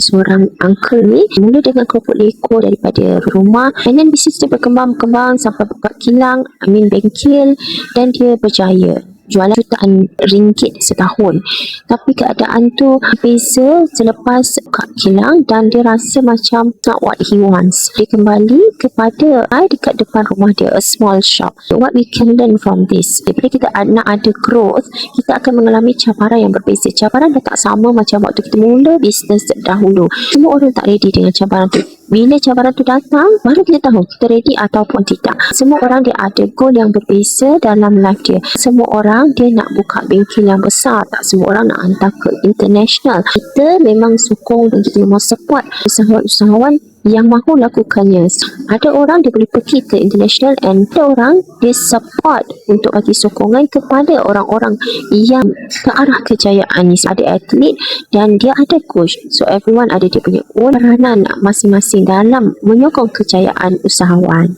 seorang uncle ni mula dengan kerupuk leko daripada rumah and then bisnes dia berkembang-kembang sampai buka kilang, I mean bengkel dan dia berjaya jualan jutaan ringgit setahun. Tapi keadaan tu beza selepas buka kilang dan dia rasa macam not what he wants. Dia kembali kepada I dekat depan rumah dia a small shop. So what we can learn from this bila kita nak ada growth kita akan mengalami cabaran yang berbeza. Cabaran dah tak sama macam waktu kita mula bisnes dahulu. Semua orang tak ready dengan cabaran tu bila cabaran tu datang baru kita tahu kita ready ataupun tidak. Semua orang dia ada goal yang berbeza dalam life dia. Semua orang dia nak buka bengkel yang besar. Tak semua orang nak hantar ke international. Kita memang sokong dan kita memang support usahawan-usahawan yang mahu lakukannya ada orang dia boleh pergi ke international and ada orang dia support untuk bagi sokongan kepada orang-orang yang ke arah kejayaan ni. Ada atlet dan dia ada coach. So everyone ada dia punya own peranan masing-masing dalam menyokong kejayaan usahawan